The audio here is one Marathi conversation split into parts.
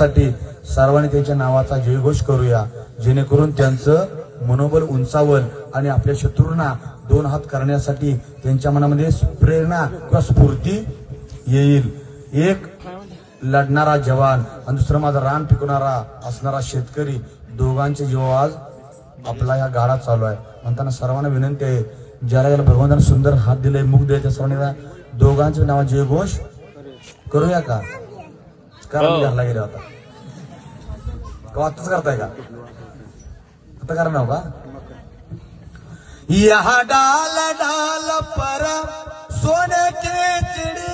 साठी सर्वांनी त्यांच्या नावाचा जयघोष करूया. जेणेकरून त्यांचं मनोबल उंचावल आणि आपल्या शत्रूंना दोन हात करण्यासाठी त्यांच्या मनामध्ये प्रेरणा किंवा स्फूर्ती येईल. एक लढणारा जवान आणि दुसरं माझा रान पिकवणारा असणारा शेतकरी दोघांचे जीव आज आपला या गाडा चालू आहे. म्हणताना सर्वांना विनंती आहे ज्याला याला भगवंताने सुंदर हात दिले मुख दिले त्या सर्वांनी दोघांच्या नावा जयघोष करूया का? करा मी घरला गेले होता का आताच करताय का? आता करा ना का? यहा डाल डाल पर सोने की चिड़िया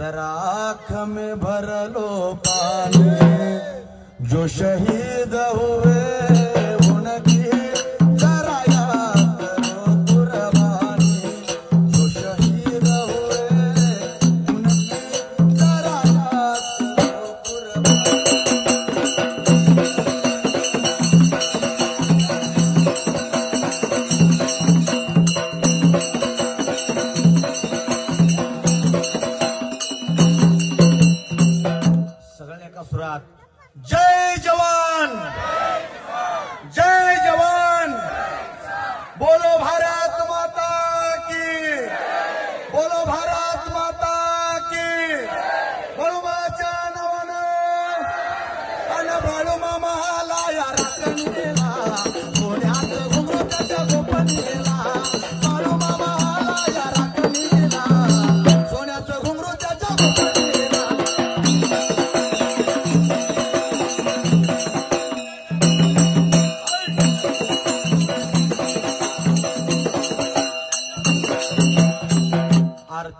जरा आँख में भर लो पानी। जो शहीद हुए जय जवान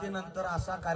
नंतर असा कार्य